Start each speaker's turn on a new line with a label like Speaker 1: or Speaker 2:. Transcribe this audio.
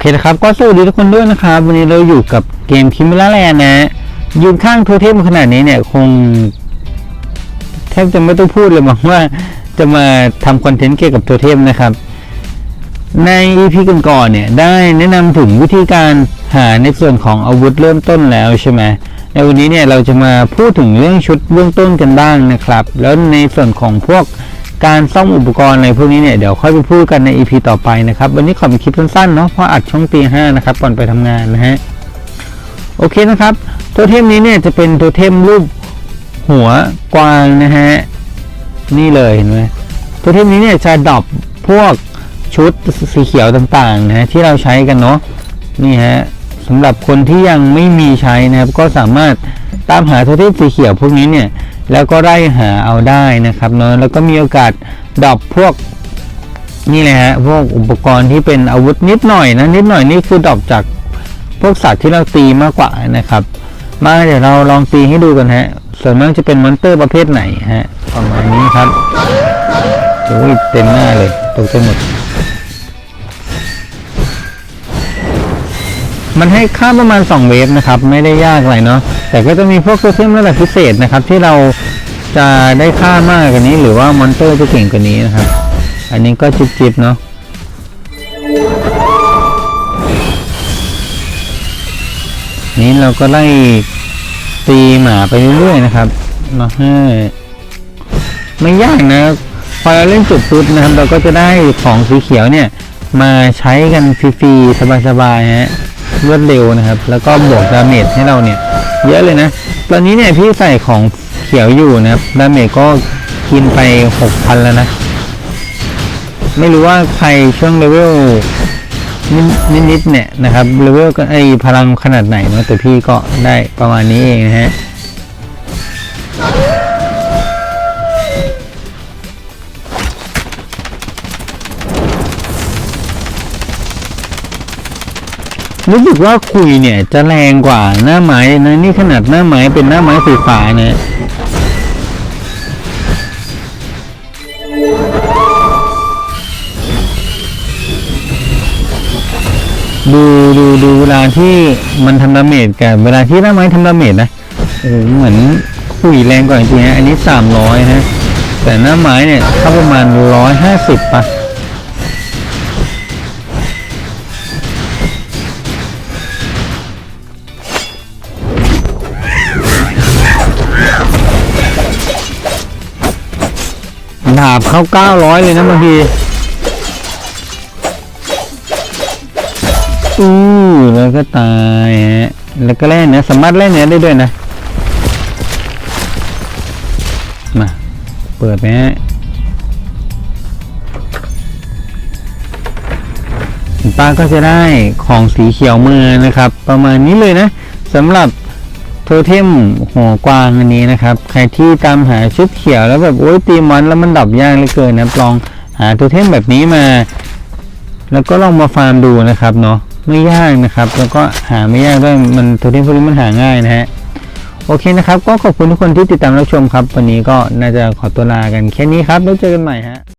Speaker 1: เคนะครับ ก็สวัสดีทุกคนด้วยนะครับ วันนี้เราอยู่กับเกมคิม e ล่าแลนนะยืนข้างโทเทมขนาดนี้เนี่ย คง แทบจะไม่ต้องพูดเลยมั้งว่าจะมาทำคอนเทนต์เกี่ยวกับโทเทมนะครับ ใน EP ก่อนๆเนี่ย ได้แนะนำถึงวิธีการหาในส่วนของอาวุธเริ่มต้นแล้วใช่ไหมในวันนี้เนี่ยเราจะมาพูดถึงเรื่องชุดเบื้องต้นกันบ้างนะครับ แล้วในส่วนของพวก การซ่อมอุปกรณ์อะไรพวกนี้เนี่ยเดี๋ยวค่อยไปพูดกันใน EP ต่อไปนะครับ วันนี้ขอเป็นคลิปสั้นๆเนาะเพราะอัดช่องตีห้านะครับก่อนไปทำงานนะฮะโอเคนะครับ ตัวเทมนี้เนี่ยจะเป็นตัวเทมรูปหัวกวางนะฮะนี่เลยเห็นไหมตัวเทมนี้เนี่ยจะดรอปพวกชุดสีเขียวต่างๆนะฮะที่เราใช้กันเนาะนี่ฮะสำหรับคนที่ยังไม่มีใช้นะครับ ก็สามารถตามหาตัวเทมสีเขียวพวกนี้เนี่ย แล้วก็ไล่หาเอาได้นะครับเนาะแล้วก็มีโอกาสดรอปพวกนี่เลยฮะพวกอุปกรณ์ที่เป็นอาวุธนิดหน่อยนะนิดหน่อยนี่คือดรอปจากพวกสัตว์ที่เราตีมากกว่านะครับ มาเดี๋ยวเราลองตีให้ดูกันฮะส่วนมากจะเป็นมอนเตอร์ประเภทไหนฮะประมาณนี้ครับโอ้ยเต็มหน้าเลยตกใจหมด มันให้ค่าประมาณ 2 เวฟนะครับ ไม่ได้ยากอะไรเนาะแต่ก็จะมีพวกโซเทียมระดับพิเศษนะครับ ที่เราจะได้ค่ามากกว่านี้ หรือว่ามอนเตอร์จะเก่งกว่านี้นะครับ อันนี้ก็จิบๆเนาะนี้เราก็ไล่ตีหมาไปเรื่อยๆนะครับมาให้ไม่ยากนะพอเราเล่นจุดตุ๊ดนะครับ เราก็จะได้ของสีเขียวเนี่ย มาใช้กันฟรีๆสบายๆฮะ รวดเร็วนะครับ แล้วก็บวกดาเมจให้เราเนี่ย เยอะเลยนะ ตอนนี้เนี่ยพี่ใส่ของเขียวอยู่นะครับ ดาเมจก็กินไปหกพันแล้วนะ ไม่รู้ว่าใครช่วงเลเวลนิดนิดๆเนี่ยนะครับเลเวลก็ไอพลังขนาดไหนเนาะแต่พี่ก็ได้ประมาณนี้เองนะฮะ รู้สึกว่าคุยเนี่ยจะแรงกว่าหน้าไม้นะนี่ขนาดหน้าไม้เป็นหน้าไม้สีฟ้านะดูดูดูเวลาที่มันทำดาเมจกับเวลาที่หน้าไม้ทำดาเมจนะโอ้เหมือนคุยแรงกว่าจริงๆนะอันนี้สามร้อยนะแต่หน้าไม้เนี่ยเข้าประมาณร้อยห้าสิบปะ ดาบเข้าเก้าร้อยเลยนะบางทีอู้แล้วก็ตายฮะแล้วก็เล่นนี้ยสามารถเล่นเนี้ยได้ด้วยนะมาเปิดไหมป้าก็จะได้ของสีเขียวมือนะครับ ประมาณนี้เลยนะสำหรับ โทเทมหัวกวางอันนี้นะครับ ใครที่ตามหาชุดเขียวแล้วแบบโอ้ยตีมอนแล้วมันดับยากเหลือเกินนะลองหาโทเทมแบบนี้มา แล้วก็ลองมาฟาร์มดูนะครับเนาะไม่ยากนะครับ แล้วก็หาไม่ยากด้วยมันโทเทมพวกนี้มันหาง่ายนะฮะโอเคนะครับ ก็ขอบคุณทุกคนที่ติดตามรับชมครับ วันนี้ก็น่าจะขอตัวลากันแค่นี้ครับแล้วเจอกันใหม่ฮะ